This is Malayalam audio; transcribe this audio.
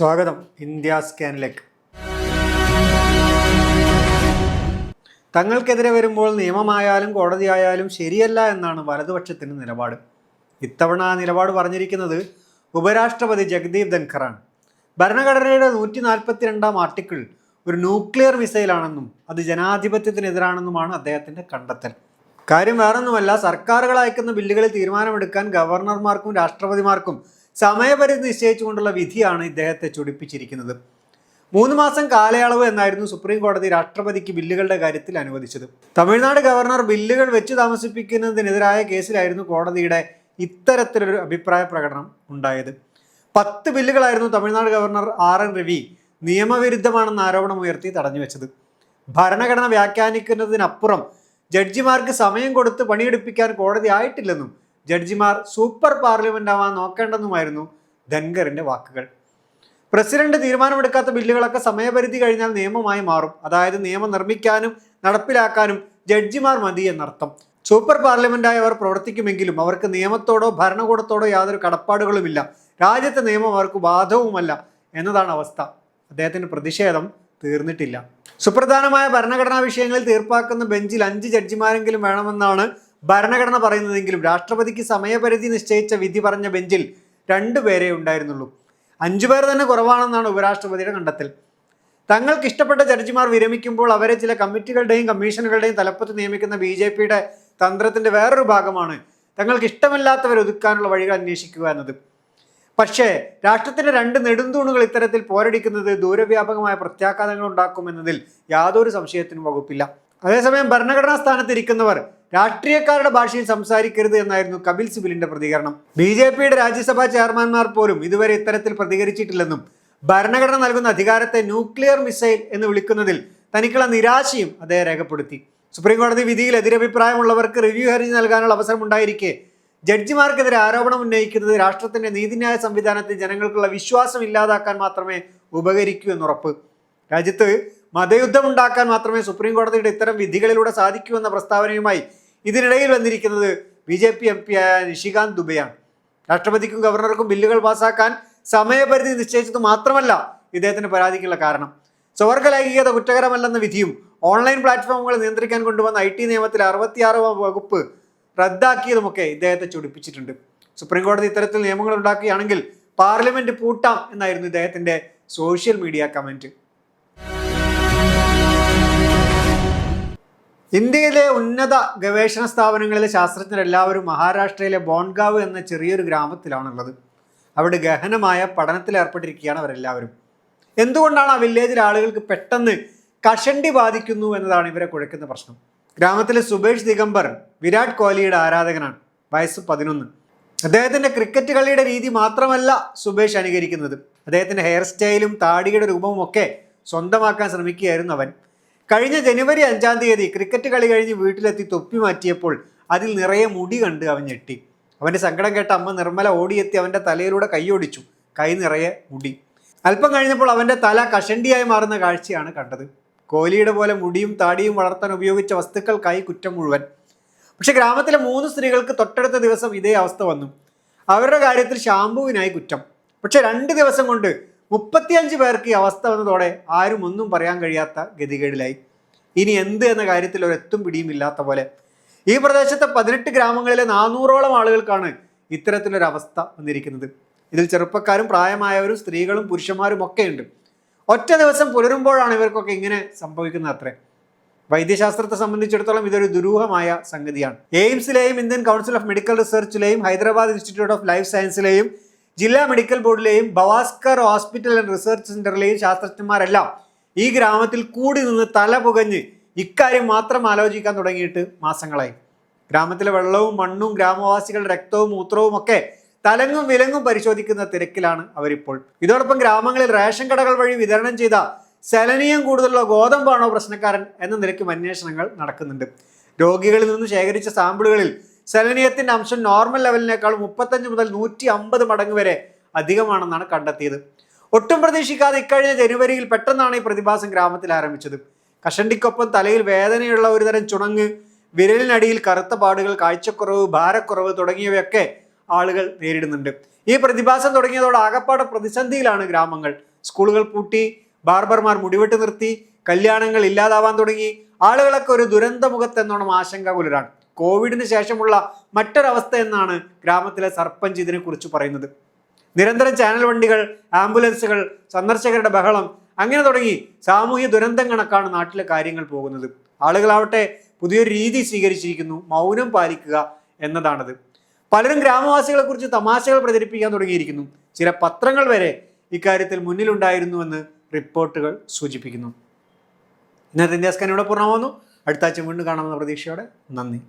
സ്വാഗതം ഇന്ത്യ സ്കാനിലേക്ക്. തങ്ങൾക്കെതിരെ വരുമ്പോൾ നിയമമായാലും കോടതിയായാലും ശരിയല്ല എന്നാണ് വലതുപക്ഷത്തിന്റെ നിലപാട്. ഇത്തവണ ആ നിലപാട് പറഞ്ഞിരിക്കുന്നത് ഉപരാഷ്ട്രപതി ജഗദീപ് ധൻഖറാണ്. ഭരണഘടനയുടെ നൂറ്റി നാൽപ്പത്തി രണ്ടാം ആർട്ടിക്കിൾ ഒരു ന്യൂക്ലിയർ മിസൈലാണെന്നും അത് ജനാധിപത്യത്തിനെതിരാണെന്നുമാണ് അദ്ദേഹത്തിന്റെ കണ്ടെത്തൽ. കാര്യം വേറൊന്നുമല്ല സർക്കാരുകൾ അയക്കുന്ന ബില്ലുകളിൽ തീരുമാനമെടുക്കാൻ ഗവർണർമാർക്കും രാഷ്ട്രപതിമാർക്കും സമയപരിധി നിശ്ചയിച്ചുകൊണ്ടുള്ള വിധിയാണ് ഇദ്ദേഹത്തെ ചൊടിപ്പിച്ചിരിക്കുന്നത്. മൂന്ന് മാസം കാലയളവ് എന്നായിരുന്നു സുപ്രീം കോടതി രാഷ്ട്രപതിക്ക് ബില്ലുകളുടെ കാര്യത്തിൽ അനുവദിച്ചത്. തമിഴ്നാട് ഗവർണർ ബില്ലുകൾ വെച്ച് താമസിപ്പിക്കുന്നതിനെതിരായ കേസിലായിരുന്നു കോടതിയുടെ ഇത്തരത്തിലൊരു അഭിപ്രായ പ്രകടനം ഉണ്ടായത്. പത്ത് ബില്ലുകളായിരുന്നു Tamil Nadu governor R N Ravi നിയമവിരുദ്ധമാണെന്ന് ആരോപണം ഉയർത്തി തടഞ്ഞു വെച്ചത് ഭരണഘടന വ്യാഖ്യാനിക്കുന്നതിനപ്പുറം ജഡ്ജിമാർക്ക് സമയം കൊടുത്ത് പണിയെടുപ്പിക്കാൻ കോടതി ആയിട്ടില്ലെന്നും ജഡ്ജിമാർ സൂപ്പർ പാർലമെന്റ് ആവാൻ നോക്കേണ്ടെന്നുമായിരുന്നു ധൻഖറിന്റെ വാക്കുകൾ. പ്രസിഡന്റ് തീരുമാനമെടുക്കാത്ത ബില്ലുകളൊക്കെ സമയപരിധി കഴിഞ്ഞാൽ നിയമമായി മാറും. അതായത് നിയമം നിർമ്മിക്കാനും നടപ്പിലാക്കാനും ജഡ്ജിമാർ മതി എന്നർത്ഥം. സൂപ്പർ പാർലമെന്റായി അവർ പ്രവർത്തിക്കുമെങ്കിലും അവർക്ക് നിയമത്തോടോ ഭരണകൂടത്തോടോ യാതൊരു കടപ്പാടുകളുമില്ല. രാജ്യത്തെ നിയമം അവർക്ക് ബാധവുമല്ല എന്നതാണ് അവസ്ഥ. അദ്ദേഹത്തിന്റെ പ്രതിഷേധം തീർന്നിട്ടില്ല. സുപ്രധാനമായ ഭരണഘടനാ വിഷയങ്ങളിൽ തീർപ്പാക്കുന്ന ബെഞ്ചിൽ അഞ്ച് ജഡ്ജിമാരെങ്കിലും വേണമെന്നാണ് ഭരണഘടന പറയുന്നതെങ്കിലും രാഷ്ട്രപതിക്ക് സമയപരിധി നിശ്ചയിച്ച വിധി പറഞ്ഞ ബെഞ്ചിൽ രണ്ടുപേരെ ഉണ്ടായിരുന്നുള്ളൂ. അഞ്ചു പേർ തന്നെ കുറവാണെന്നാണ് ഉപരാഷ്ട്രപതിയുടെ കണ്ടെത്തൽ. തങ്ങൾക്ക് ഇഷ്ടപ്പെട്ട ജഡ്ജിമാർ വിരമിക്കുമ്പോൾ അവരെ ചില കമ്മിറ്റികളുടെയും കമ്മീഷനുകളുടെയും തലപ്പത്ത് നിയമിക്കുന്ന ബി ജെ പിയുടെ തന്ത്രത്തിന്റെ വേറൊരു ഭാഗമാണ് തങ്ങൾക്ക് ഇഷ്ടമില്ലാത്തവരെ ഒതുക്കാനുള്ള വഴികൾ അന്വേഷിക്കുക എന്നത്. പക്ഷേ രാഷ്ട്രത്തിന്റെ രണ്ട് നെടുന്തൂണുകൾ ഇത്തരത്തിൽ പോരടിക്കുന്നത് ദൂരവ്യാപകമായ പ്രത്യാഘാതങ്ങൾ ഉണ്ടാക്കുമെന്നതിൽ യാതൊരു സംശയത്തിനും വകുപ്പില്ല. അതേസമയം ഭരണഘടനാ സ്ഥാനത്ത് ഇരിക്കുന്നവർ രാഷ്ട്രീയക്കാരുടെ ഭാഷയിൽ സംസാരിക്കരുത് എന്നായിരുന്നു കപിൽ സിബിലിന്റെ പ്രതികരണം. ബി ജെ പിയുടെ രാജ്യസഭാ ചെയർമാൻമാർ പോലും ഇതുവരെ ഇത്തരത്തിൽ പ്രതികരിച്ചിട്ടില്ലെന്നും ഭരണഘടന നൽകുന്ന അധികാരത്തെ ന്യൂക്ലിയർ മിസൈൽ എന്ന് വിളിക്കുന്നതിൽ തനിക്കുള്ള നിരാശയും അദ്ദേഹം രേഖപ്പെടുത്തി. സുപ്രീംകോടതി വിധിയിൽ എതിരഭിപ്രായമുള്ളവർക്ക് റിവ്യൂ ഹർജി നൽകാനുള്ള അവസരം ഉണ്ടായിരിക്കെ ജഡ്ജിമാർക്കെതിരെ ആരോപണം ഉന്നയിക്കുന്നത് രാഷ്ട്രത്തിന്റെ നീതിന്യായ സംവിധാനത്തിൽ ജനങ്ങൾക്കുള്ള വിശ്വാസം ഇല്ലാതാക്കാൻ മാത്രമേ ഉപകരിക്കൂ എന്നുറപ്പ്. രാജ്യത്ത് മതയുദ്ധം ഉണ്ടാക്കാൻ മാത്രമേ സുപ്രീം കോടതിയുടെ ഇത്തരം വിധികളിലൂടെ സാധിക്കൂ എന്ന പ്രസ്താവനയുമായി ഇതിനിടയിൽ വന്നിരിക്കുന്നത് B J P M P ആയ നിഷികാന്ത് ദുബെയാണ്. രാഷ്ട്രപതിക്കും ഗവർണർക്കും ബില്ലുകൾ പാസാക്കാൻ സമയപരിധി നിശ്ചയിച്ചത് മാത്രമല്ല ഇദ്ദേഹത്തിന് പരാതിക്കുള്ള കാരണം. സ്വവർഗ ലൈംഗികത കുറ്റകരമല്ലെന്ന വിധിയും ഓൺലൈൻ പ്ലാറ്റ്ഫോമുകൾ നിയന്ത്രിക്കാൻ കൊണ്ടുവന്ന ഐ ടി നിയമത്തിലെ അറുപത്തിയാറാം വകുപ്പ് റദ്ദാക്കിയതുമൊക്കെ ഇദ്ദേഹത്തെ ചൊടിപ്പിച്ചിട്ടുണ്ട്. സുപ്രീം കോടതി ഇത്തരത്തിൽ നിയമങ്ങൾ ഉണ്ടാക്കുകയാണെങ്കിൽ പാർലമെന്റ് പൂട്ടാം എന്നായിരുന്നു ഇദ്ദേഹത്തിന്റെ സോഷ്യൽ മീഡിയ കമന്റ്. ഇന്ത്യയിലെ ഉന്നത ഗവേഷണ സ്ഥാപനങ്ങളിലെ ശാസ്ത്രജ്ഞരെല്ലാവരും മഹാരാഷ്ട്രയിലെ ബോൺഗാവ് എന്ന ചെറിയൊരു ഗ്രാമത്തിലാണുള്ളത്. അവിടെ ഗഹനമായ പഠനത്തിൽ ഏർപ്പെട്ടിരിക്കുകയാണ് അവരെല്ലാവരും. എന്തുകൊണ്ടാണ് ആ വില്ലേജിലെ ആളുകൾക്ക് പെട്ടെന്ന് കഷണ്ടി ബാധിക്കുന്നു എന്നതാണ് ഇവരെ കുഴക്കുന്ന പ്രശ്നം. ഗ്രാമത്തിലെ സുബേഷ് ദിഗംബർ വിരാട് കോഹ്ലിയുടെ ആരാധകനാണ് വയസ്സ് പതിനൊന്ന്. അദ്ദേഹത്തിന്റെ ക്രിക്കറ്റ് കളിയുടെ രീതി മാത്രമല്ല സുബേഷ് അനുകരിക്കുന്നത്. അദ്ദേഹത്തിന്റെ ഹെയർ സ്റ്റൈലും താടിയുടെ രൂപവും ഒക്കെ സ്വന്തമാക്കാൻ ശ്രമിക്കുകയായിരുന്നു അവൻ. കഴിഞ്ഞ ജനുവരി അഞ്ചാം തീയതി ക്രിക്കറ്റ് കളി കഴിഞ്ഞ് വീട്ടിലെത്തി തൊപ്പി മാറ്റിയപ്പോൾ അതിൽ നിറയെ മുടി കണ്ട് അവൻ ഞെട്ടി. അവന്റെ സങ്കടം കേട്ട അമ്മ നിർമ്മല ഓടിയെത്തി അവന്റെ തലയിലൂടെ കൈയോടിച്ചു. കൈ നിറയെ മുടി. അല്പം കഴിഞ്ഞപ്പോൾ അവന്റെ തല കഷണ്ടിയായി മാറുന്ന കാഴ്ചയാണ് കണ്ടത്. കോഹ്ലിയുടെ പോലെ മുടിയും താടിയും വളർത്താൻ ഉപയോഗിച്ച വസ്തുക്കൾക്കായി കുറ്റം മുഴുവൻ. പക്ഷെ ഗ്രാമത്തിലെ മൂന്ന് സ്ത്രീകൾക്ക് തൊട്ടടുത്ത ദിവസം ഇതേ അവസ്ഥ വന്നു. അവരുടെ കാര്യത്തിൽ ഷാംപൂവിനായി കുറ്റം. പക്ഷെ രണ്ട് ദിവസം കൊണ്ട് മുപ്പത്തിയഞ്ച് പേർക്ക് ഈ അവസ്ഥ വന്നതോടെ ആരും ഒന്നും പറയാൻ കഴിയാത്ത ഗതികേടിലായി. ഇനി എന്ത് എന്ന കാര്യത്തിൽ ഒരെത്തും പിടിയും ഇല്ലാത്ത പോലെ. ഈ പ്രദേശത്തെ പതിനെട്ട് ഗ്രാമങ്ങളിലെ നാനൂറോളം ആളുകൾക്കാണ് ഇത്തരത്തിലൊരു അവസ്ഥ വന്നിരിക്കുന്നത്. ഇതിൽ ചെറുപ്പക്കാരും പ്രായമായവരും സ്ത്രീകളും പുരുഷന്മാരും ഒക്കെ ഉണ്ട് ഒറ്റ ദിവസം പുലരുമ്പോഴാണ് ഇവർക്കൊക്കെ ഇങ്ങനെ സംഭവിക്കുന്നത് അത്രേ. വൈദ്യശാസ്ത്രത്തെ സംബന്ധിച്ചിടത്തോളം ഇതൊരു ദുരൂഹമായ സംഗതിയാണ്. എയിംസിലെയും ഇന്ത്യൻ കൗൺസിൽ ഓഫ് മെഡിക്കൽ റിസർച്ചിലെയും ഹൈദരാബാദ് ഇൻസ്റ്റിറ്റ്യൂട്ട് ഓഫ് ലൈഫ് സയൻസിലെയും ജില്ലാ മെഡിക്കൽ ബോർഡിലെയും ബവാസ്കർ ഹോസ്പിറ്റൽ ആൻഡ് റിസർച്ച് സെന്ററിലെയും ശാസ്ത്രജ്ഞന്മാരെല്ലാം ഈ ഗ്രാമത്തിൽ കൂടി നിന്ന് തല പുകഞ്ഞ് ഇക്കാര്യം മാത്രം ആലോചിക്കാൻ തുടങ്ങിയിട്ട് മാസങ്ങളായി. ഗ്രാമത്തിലെ വെള്ളവും മണ്ണും ഗ്രാമവാസികളുടെ രക്തവും മൂത്രവും ഒക്കെ തലങ്ങും വിലങ്ങും പരിശോധിക്കുന്ന തിരക്കിലാണ് അവരിപ്പോൾ. ഇതോടൊപ്പം ഗ്രാമങ്ങളിൽ റേഷൻ കടകൾ വഴി വിതരണം ചെയ്ത സലനീയം കൂടുതലുള്ള ഗോതമ്പാണോ പ്രശ്നക്കാരൻ എന്ന നിലയ്ക്കും അന്വേഷണങ്ങൾ നടക്കുന്നുണ്ട്. രോഗികളിൽ നിന്ന് ശേഖരിച്ച സാമ്പിളുകളിൽ സെലനിയത്തിന്റെ അംശം നോർമൽ ലെവലിനേക്കാൾ മുപ്പത്തഞ്ച് മുതൽ നൂറ്റി അമ്പത് മടങ്ങ് വരെ അധികമാണെന്നാണ് കണ്ടെത്തിയത്. ഒട്ടും പ്രതീക്ഷിക്കാതെ ഇക്കഴിഞ്ഞ ജനുവരിയിൽ പെട്ടെന്നാണ് ഈ പ്രതിഭാസം ഗ്രാമത്തിൽ ആരംഭിച്ചത്. കഷണ്ടിക്കൊപ്പം തലയിൽ വേദനയുള്ള ഒരുതരം ചുണങ്ങ് വിരലിനടിയിൽ കറുത്ത പാടുകൾ കാഴ്ചക്കുറവ് ഭാരക്കുറവ് തുടങ്ങിയവയൊക്കെ ആളുകൾ നേരിടുന്നുണ്ട്. ഈ പ്രതിഭാസം തുടങ്ങിയതോടെ ആകപ്പാടെ പ്രതിസന്ധിയിലാണ് ഗ്രാമങ്ങൾ. സ്കൂളുകൾ പൂട്ടി ബാർബർമാർ മുടിവെട്ട് നിർത്തി കല്യാണങ്ങൾ ഇല്ലാതാവാൻ തുടങ്ങി. ആളുകളൊക്കെ ഒരു ദുരന്തമുഖത്തെന്നോണം ആശങ്കാകുലരാണ് കോവിഡിന് ശേഷമുള്ള മറ്റൊരവസ്ഥ എന്നാണ് ഗ്രാമത്തിലെ സർപ്പഞ്ച് ഇതിനെക്കുറിച്ച് പറയുന്നത്. നിരന്തരം ചാനൽ വണ്ടികൾ ആംബുലൻസുകൾ സന്ദർശകരുടെ ബഹളം അങ്ങനെ തുടങ്ങി സാമൂഹ്യ ദുരന്തം കണക്കാണ് നാട്ടിലെ കാര്യങ്ങൾ പോകുന്നത്. ആളുകളാവട്ടെ പുതിയൊരു രീതി സ്വീകരിച്ചിരിക്കുന്നു മൗനം പാലിക്കുക എന്നതാണത്. പലരും ഗ്രാമവാസികളെ കുറിച്ച് തമാശകൾ പ്രചരിപ്പിക്കാൻ തുടങ്ങിയിരിക്കുന്നു. ചില പത്രങ്ങൾ വരെ ഇക്കാര്യത്തിൽ മുന്നിലുണ്ടായിരുന്നുവെന്ന് റിപ്പോർട്ടുകൾ സൂചിപ്പിക്കുന്നു. ഇന്നത്തെ ഇന്ത്യ സ്കാൻ ഇവിടെ പൂർണമാകുന്നു അടുത്ത ആഴ്ച വീണ്ടും കാണാമെന്ന പ്രതീക്ഷയോടെ നന്ദി.